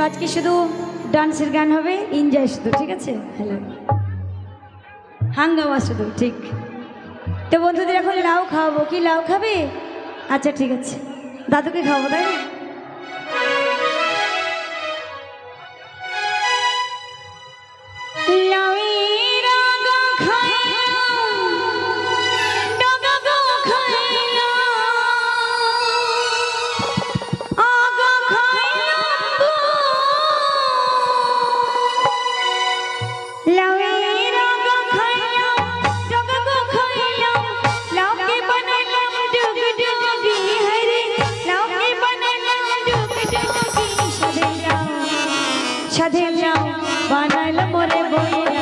আজকে শুধু ডান্সের গান হবে এনজয় শুধু, ঠিক আছে? হ্যালো। হাঙ্গামা শুধু, ঠিক। তো বন্ধুদের এখন লাউ খাওয়াবো। কি লাউ খাবে? আচ্ছা ঠিক আছে। দাদুকে খাওয়াবো, তাই সাধের লাউ, বানাইলো মোরে বইরা,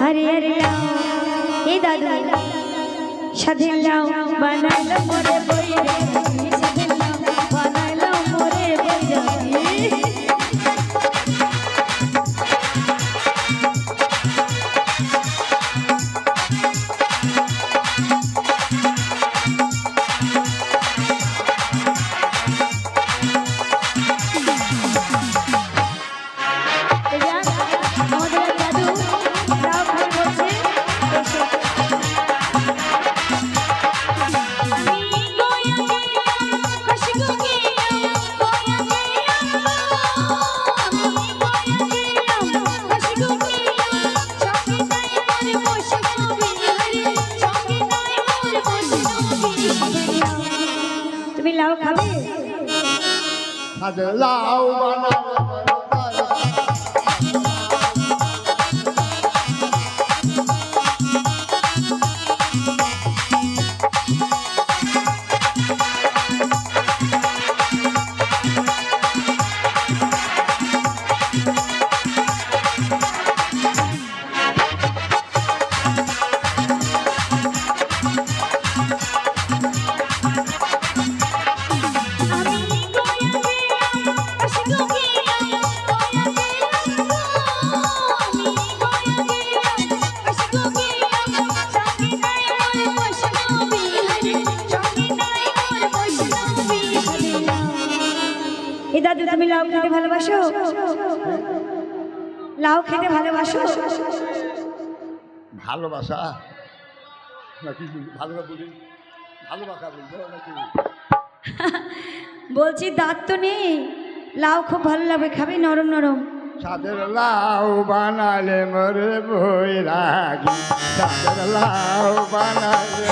হরে লাউ, এ দাদু, সাধের লাউ, বানাইলো মোরে বৈরাগী, সাধের তুমি লাউ খাবে সাদে এ দাদু তুমি লাউ খেতে ভালোবাসো? লাউ খেতে ভালোবাসো? ভালোবাসা? নাকি ভালোবাসা বলি? ভালোবাসা বলব নাকি? বলছি দাঁত তো নেই। লাউ খুব ভালো লাগবে খাবি? নরম নরম। সাদের লাউ বানালে মরে বই রাগি। সাদের লাউ বানালে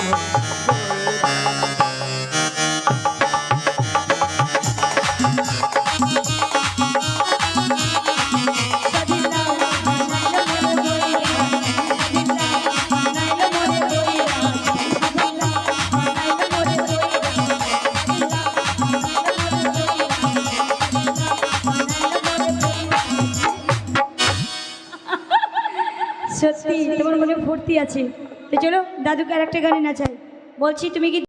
সত্যি, তোমার মনে ভর্তি আছে। তো চলো, দাদুকে আর একটা গানে নাচাই। বলছি, তুমি কি